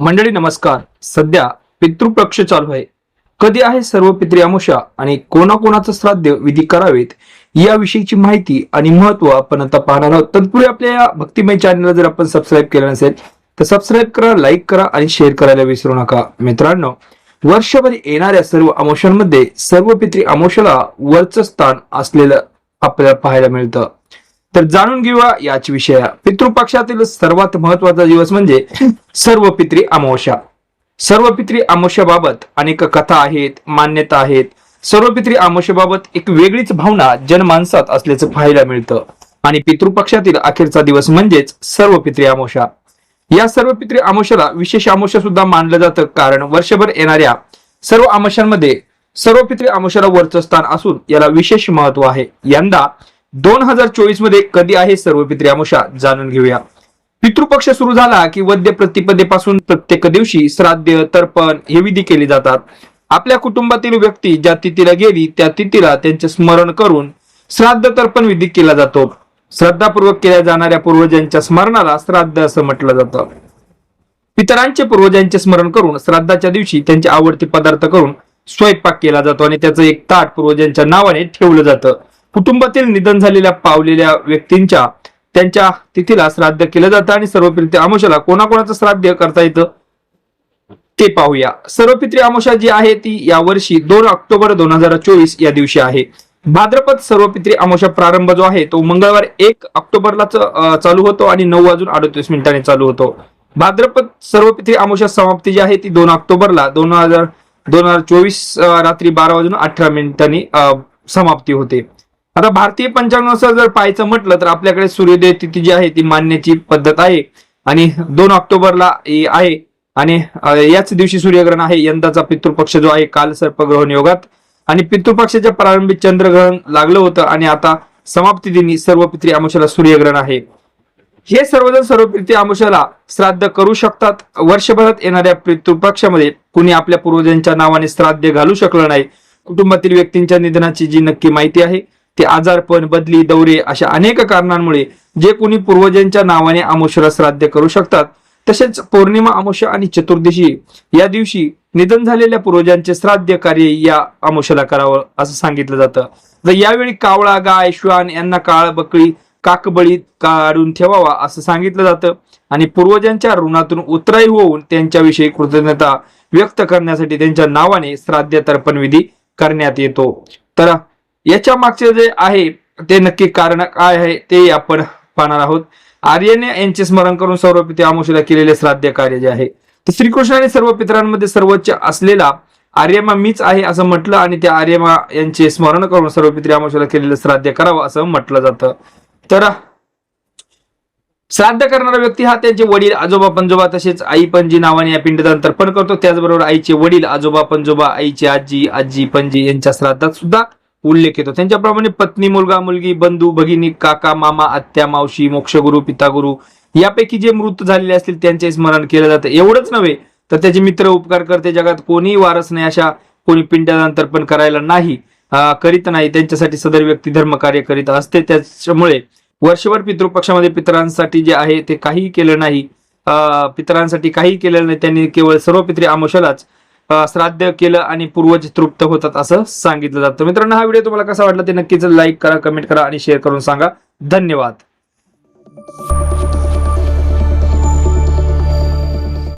मंडळी नमस्कार. सध्या पितृपक्ष चालू आहे. कधी आहे सर्व पितृ अमावस्या आणि कोणाकोणाचं श्राद्ध विधी करावेत याविषयीची माहिती आणि महत्त्व आपण आता पाहणार आहोत. तत्पूर्वी आपल्या या भक्तिमय चॅनलला जर आपण सबस्क्राईब केलं नसेल तर सबस्क्राईब करा लाईक करा आणि शेअर करायला विसरू नका. मित्रांनो वर्षभर येणाऱ्या सर्व अमोशांमध्ये सर्व पितृ अमोशाला वरचं स्थान असलेलं आपल्याला पाहायला मिळतं. तर जाणून घेऊया याच विषया. पितृपक्षातील सर्वात महत्त्वाचा दिवस म्हणजे सर्व पित्री अमावस्या. सर्व पित्री अमावस्याबाबत अनेक कथा आहेत मान्यता आहेत. सर्व पित्री अमावस्याबाबत एक वेगळीच भावना जनमानसात असल्याचं पाहायला मिळतं. आणि पितृपक्षातील अखेरचा दिवस म्हणजेच सर्व पित्री अमावस्या. या सर्व पित्री अमावस्याला विशेष अमावस्या सुद्धा मानलं जातं कारण वर्षभर येणाऱ्या सर्व अमावस्यांमध्ये सर्व पित्री अमावस्याला वरचं स्थान असून याला विशेष महत्त्व आहे. यंदा दोन हजार चोवीसमध्ये कधी आहे सर्व पित्री जाणून घेऊया. पितृपक्ष सुरू झाला की वद्य प्रतिपदेपासून प्रत्येक दिवशी श्राद्ध तर्पण हे विधी केले जातात. आपल्या कुटुंबातील व्यक्ती ज्या तिथीला गेली त्या तिथीला त्यांचे स्मरण करून श्राद्ध तर्पण विधी केला जातो. श्रद्धापूर्वक केल्या जाणाऱ्या पूर्वजांच्या स्मरणाला श्राद्ध असं म्हटलं जातं. पितरांचे पूर्वजांचे स्मरण करून श्राद्धाच्या दिवशी त्यांचे आवडते पदार्थ करून स्वयंपाक केला जातो आणि त्याचं एक ताट पूर्वजांच्या नावाने ठेवलं जातं. कुटुंबातील निधन झालेल्या पावलेल्या व्यक्तींच्या त्यांच्या तिथीला श्राद्ध केलं जातं आणि सर्व पित्री कोणाकोणाचं श्राद्ध करता येतं ते पाहूया. सर्व पित्री जी आहे ती यावर्षी दोन ऑक्टोबर दोन हजार चोवीस या दिवशी आहे. भाद्रपद सर्व पित्री प्रारंभ जो आहे तो मंगळवार एक ऑक्टोबरला चालू होतो आणि नऊ वाजून अडतीस मिनिटांनी चालू होतो. भाद्रपद सर्व पित्री समाप्ती जी आहे ती दोन ऑक्टोबरला दोन हजार दोन हजार चोवीस रात्री बारा वाजून अठरा मिनिटांनी समाप्ती होते. आता भारतीय पंचांगानुसार जर पाहायचं म्हटलं तर आपल्याकडे सूर्योदय तिथी जी आहे ती मानण्याची पद्धत आहे. आणि दोन ऑक्टोबरला आहे. आणि याच दिवशी सूर्यग्रहण आहे. यंदाचा पितृपक्ष जो आहे काल सर्पग्रहण योगात. आणि पितृपक्षाच्या प्रारंभी चंद्रग्रहण लागलं होतं. आणि आता समाप्ती दिनी सर्व पित्री आमुषाला सूर्यग्रहण आहे. हे सर्वजण सर्व पित्री आमुषाला श्राद्ध करू शकतात. वर्षभरात येणाऱ्या पितृपक्षामध्ये कुणी आपल्या पूर्वजांच्या नावाने श्राद्ध घालू शकलं नाही. कुटुंबातील व्यक्तींच्या निधनाची जी नक्की माहिती आहे ते आजारपण बदली दौरे अशा अनेक कारणांमुळे जे कोणी पूर्वजांच्या नावाने अमावस्याला श्राद्ध करू शकतात तसेच पौर्णिमा अमावस्या आणि चतुर्दशी या दिवशी निधन झालेल्या पूर्वजांचे श्राद्ध कार्य या अमावस्याला करावं असं सांगितलं जातं. तर यावेळी कावळा गाय श्वान यांना काळ बकळी काकबळी काढून ठेवावा असं सांगितलं जातं आणि पूर्वजांच्या ऋणातून उतराई होऊन त्यांच्याविषयी कृतज्ञता व्यक्त करण्यासाठी त्यांच्या नावाने श्राद्ध तर्पण विधी करण्यात येतो. तर याच्या मागचे जे आहे ते नक्की कारण काय आहे ते आपण पाहणार आहोत. आर्यने यांचे स्मरण करून सर्व पिते आमुषेला केलेले श्राद्ध कार्य जे आहे तर श्रीकृष्णाने सर्व पितरांमध्ये सर्वोच्च असलेला आर्यमा मीच आहे असं म्हटलं आणि त्या आर्यमा यांचे स्मरण करून सर्व पित्री आमुषेला केलेलं श्राद्ध करावं असं म्हटलं जातं. तर श्राद्ध करणारा व्यक्ती हा त्यांचे वडील आजोबा पंजोबा तसेच आई पणजी नावाने या पिंडदान तर्पण करतो. त्याचबरोबर आईचे वडील आजोबा पंजोबा आईची आजी आजी पणजी यांच्या श्राद्धात सुद्धा उल्लेख येतो. त्यांच्याप्रमाणे पत्नी मुलगा मुलगी बंधू भगिनी काका मामा आत्या मावशी मोक्षगुरु पितागुरु यापैकी जे मृत झालेले असतील त्यांचे स्मरण केलं जातं. एवढंच नव्हे तर त्याचे मित्र उपकार करते जगात कोणीही वारस नाही अशा कोणी पिंडदान पण करायला नाही करीत नाही. त्यांच्यासाठी सदर व्यक्ती धर्म कार्य करीत असते. त्याच्यामुळे वर्षभर पितृपक्षामध्ये पितरांसाठी जे आहे ते काहीही केलं नाही. पितरांसाठी काही केलेलं नाही. त्यांनी केवळ सर्व पित्री आमोशालाच श्राद्ध केलं आणि पूर्वज तृप्त होतात असं सांगितलं जातं. मित्रांनो हा व्हिडिओ तुम्हाला कसा वाटला ते नक्कीच लाईक करा कमेंट करा आणि शेअर करून सांगा. धन्यवाद.